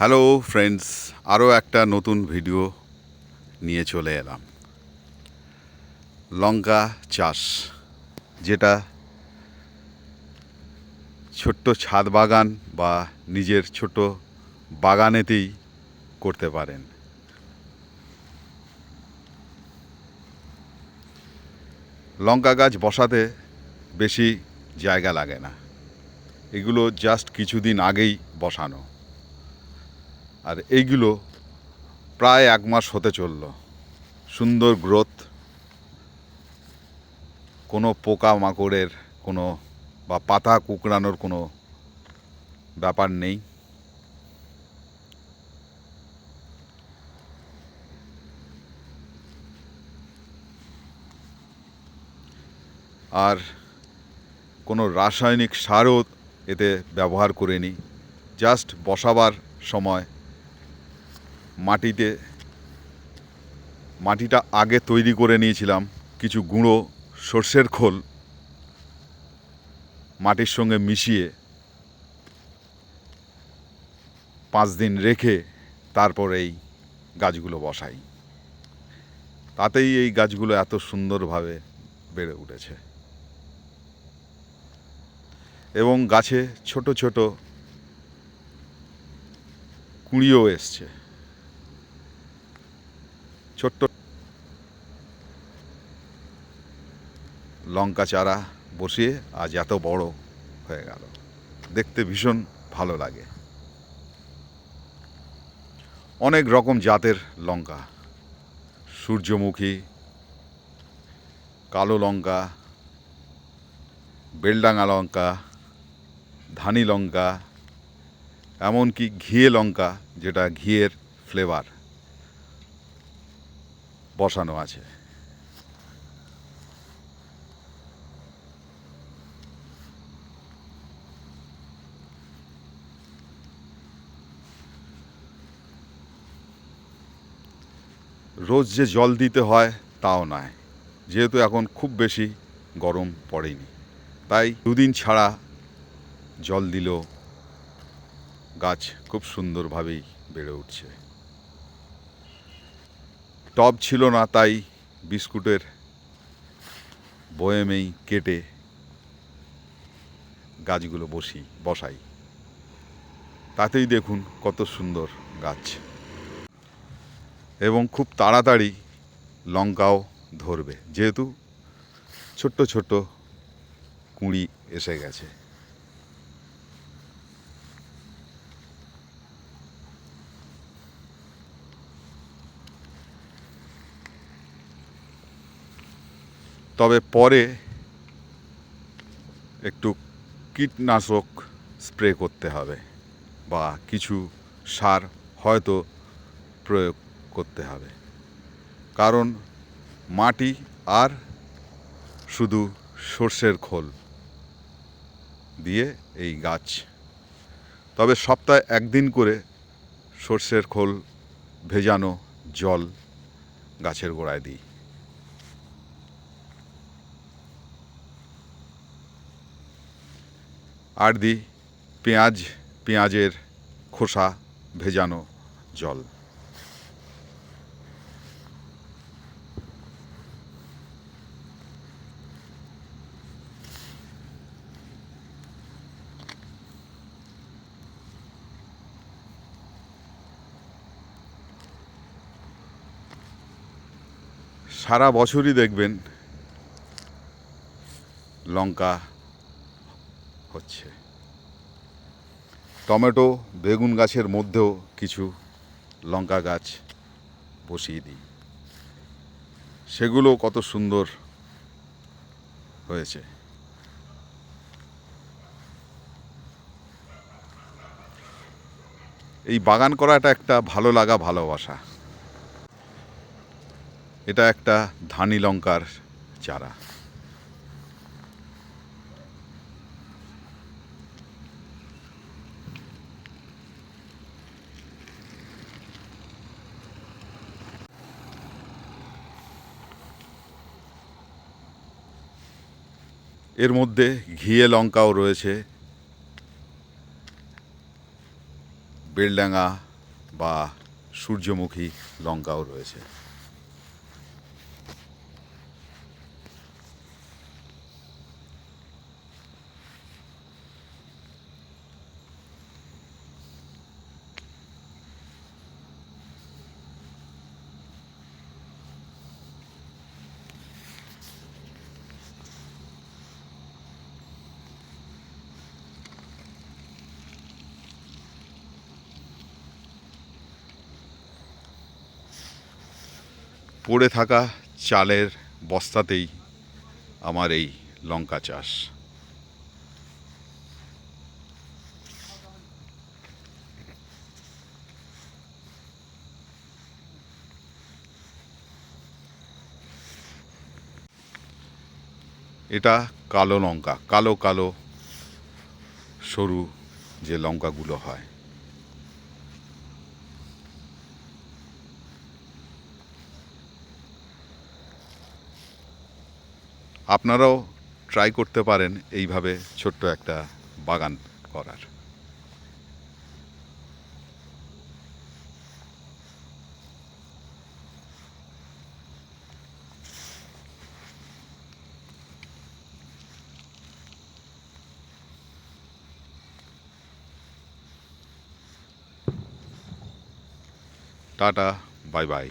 Hello friends আরও একটা নতুন ভিডিও নিয়ে চলে এলাম। লঙ্কা চাষ, যেটা ছোট্ট ছাদ বাগান বা নিজের ছোট বাগানেতেই করতে পারেন। লঙ্কা গাছ বসাতে বেশি জায়গা লাগে না। এগুলো জাস্ট কিছুদিন আগেই বসানো। আর এইগুলো প্রায় এক মাস হতে চলল। সুন্দর গ্রোথ, কোনো পোকা মাকড়ের কোনো বা পাতা কুকড়ানোর কোনো ব্যাপার নেই। আর কোনো রাসায়নিক সারও এতে ব্যবহার করিনি, জাস্ট বসাবার সময় মাটিতে, মাটিটা আগে তৈরি করে নিয়েছিলাম কিছু গুঁড়ো সর্ষের খোল মাটির সঙ্গে মিশিয়ে পাঁচ দিন রেখে তারপর এই গাছগুলো বসাই। তাতেই এই গাছগুলো এত সুন্দরভাবে বেড়ে উঠেছে। এবং গাছে ছোট ছোট কুঁড়িও এসছে। ছোট্ট লঙ্কা চারা বসিয়ে আজ এত বড় হয়ে গেল। দেখতে ভীষণ ভালো লাগে। অনেক রকম জাতের লঙ্কা। সূর্যমুখী, কালো লঙ্কা বেলডাঙা লঙ্কা, ধানি লঙ্কা, এমনকি ঘিয়ে লঙ্কা, যেটা ঘিয়ের ফ্লেভার বসানো আছে। রোজ যে জল দিতে হয়, তাও নয়। যেহেতু এখন খুব বেশি গরম পড়েনি। তাই দুদিন ছাড়া জল দিলেও গাছ খুব সুন্দরভাবেই বেড়ে উঠছে। টব ছিল না তাই বিস্কুটের বয়েমেই কেটে গাছগুলো বসি, বসাই। তাতেই দেখুন কত সুন্দর গাছ। এবং খুব তাড়াতাড়ি লঙ্কাও ধরবে। যেহেতু ছোট্ট ছোট্ট কুঁড়ি এসে গেছে। তবে পরে একটু কীটনাশক স্প্রে করতে হবে বা কিছু সার হয়তো প্রয়োগ করতে হবে। কারণ মাটি আর শুধু সর্ষের খোল দিয়ে এই গাছ। তবে সপ্তাহে একদিন করে সর্ষের খোল ভেজানো জল গাছের গোড়ায় দিই। আর দিই পেঁয়াজ পেঁয়াজের খোসা ভেজানো জল। সারা বছরই দেখবেন লঙ্কা হচ্ছে। টমেটো, বেগুন গাছের মধ্যেও কিছু লঙ্কা গাছ বসিয়ে দিই। সেগুলো কত সুন্দর হয়েছে। এই বাগান করাটা একটা ভালো লাগা ভালোবাসা এটা একটা ধানি লঙ্কার চারা। এর মধ্যে ঘিয়ে লঙ্কাও রয়েছে। বেলডাঙ্গা বা সূর্যমুখী লঙ্কাও রয়েছে। পড়ে থাকা চালের বস্তাতেই আমার এই লঙ্কা চাষ। এটা কালো লঙ্কা, কালো কালো সরু যে লঙ্কাগুলো হয়। আপনারাও ট্রাই করতে পারেন এইভাবে ছোট্ট একটা বাগান করার। Tata bye bye.